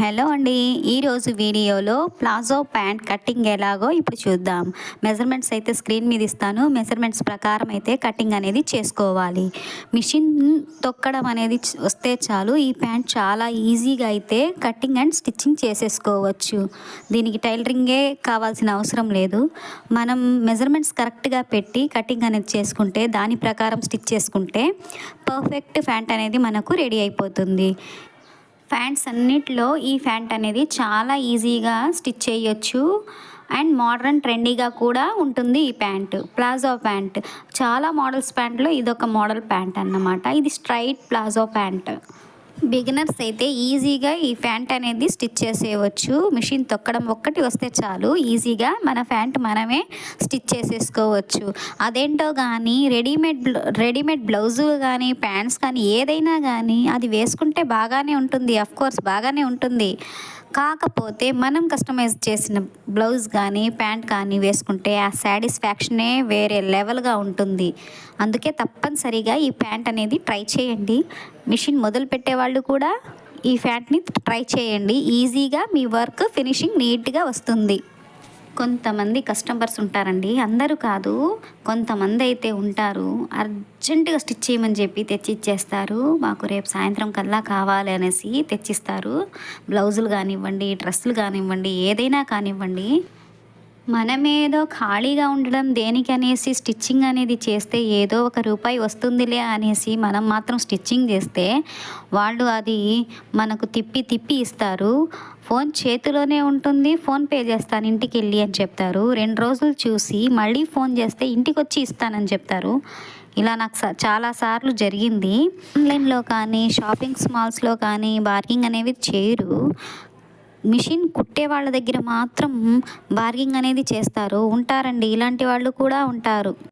Hello అండి. ఈరోజు వీడియోలో ప్లాజో ప్యాంట్ కటింగ్ ఎలాగో ఇప్పుడు చూద్దాం. మెజర్మెంట్స్ అయితే స్క్రీన్ మీద ఇస్తాను. మెజర్మెంట్స్ ప్రకారం అయితే కటింగ్ అనేది చేసుకోవాలి. మిషన్ తొక్కడం అనేది వస్తే చాలు. ఈ ప్యాంట్ చాలా ఈజీగా అయితే కటింగ్ అండ్ స్టిచ్చింగ్ చేసేసుకోవచ్చు. దీనికి టైలరింగే కావాల్సిన అవసరం లేదు. మనం మెజర్మెంట్స్ కరెక్ట్గా పెట్టి కటింగ్ అనేది చేసుకుంటే దాని ప్రకారం స్టిచ్ చేసుకుంటే పర్ఫెక్ట్ ప్యాంట్ అనేది మనకు రెడీ అయిపోతుంది. ఫ్యాంట్స్ అన్నిటిలో ఈ ఫ్యాంట్ అనేది చాలా ఈజీగా స్టిచ్ చేయొచ్చు. అండ్ మోడర్న్ ట్రెండీగా కూడా ఉంటుంది ఈ ప్యాంట్ ప్లాజో ప్యాంట్. చాలా మోడల్స్ ప్యాంట్లో ఇదొక మోడల్ ప్యాంట్ అన్నమాట. ఇది స్ట్రైట్ ప్లాజో ప్యాంట్. బిగినర్స్ అయితే ఈజీగా ఈ ప్యాంట్ అనేది స్టిచ్ చేసేయవచ్చు. మిషన్ తొక్కడం ఒక్కటి వస్తే చాలు. ఈజీగా మన ఫ్యాంట్ మనమే స్టిచ్ చేసేసుకోవచ్చు. అదేంటో కానీ రెడీమేడ్ రెడీమేడ్ బ్లౌజు కానీ ప్యాంట్స్ కానీ ఏదైనా కానీ అది వేసుకుంటే బాగానే ఉంటుంది. అఫ్ కోర్స్ బాగానే ఉంటుంది. కాకపోతే మనం కస్టమైజ్ చేసిన బ్లౌజ్ కానీ ప్యాంట్ కానీ వేసుకుంటే ఆ సాటిస్ఫాక్షనే వేరే లెవెల్గా ఉంటుంది. అందుకే తప్పనిసరిగా ఈ ప్యాంట్ అనేది ట్రై చేయండి. మిషన్ మొదలు పెట్టేవాళ్ళు కూడా ఈ ప్యాంట్ని ట్రై చేయండి. ఈజీగా మీ వర్క్ ఫినిషింగ్ నీట్గా వస్తుంది. కొంతమంది కస్టమర్స్ ఉంటారండి. అందరూ కాదు కొంతమంది అయితే ఉంటారు. అర్జెంటుగా స్టిచ్ చేయమని చెప్పి తెచ్చి ఇచ్చేస్తారు. మాకు రేపు సాయంత్రం కల్లా కావాలి అనేసి తెచ్చిస్తారు. బ్లౌజులు కానివ్వండి డ్రెస్సులు కానివ్వండి ఏదైనా కానివ్వండి. మనమేదో ఖాళీగా ఉండడం దేనికనేసి స్టిచ్చింగ్ అనేది చేస్తే ఏదో ఒక రూపాయి వస్తుందిలే అనేసి మనం మాత్రం స్టిచ్చింగ్ చేస్తే వాళ్ళు అది మనకు తిప్పి తిప్పి ఇస్తారు. ఫోన్ చేతిలోనే ఉంటుంది ఫోన్ పే చేస్తాను ఇంటికి వెళ్ళి అని చెప్తారు. రెండు రోజులు చూసి మళ్ళీ ఫోన్ చేస్తే ఇంటికి వచ్చి ఇస్తానని చెప్తారు. ఇలా నాకు స- చాలా సార్లు జరిగింది. ఆన్లైన్లో కానీ షాపింగ్స్ మాల్స్లో కానీ బార్గింగ్ అనేవి చేయరు. మిషన్ కుట్టే వాళ్ళ దగ్గర మాత్రం బార్గింగ్ అనేది చేస్తారు. ఉంటారండి. ఇలాంటి వాళ్ళు కూడా ఉంటారు.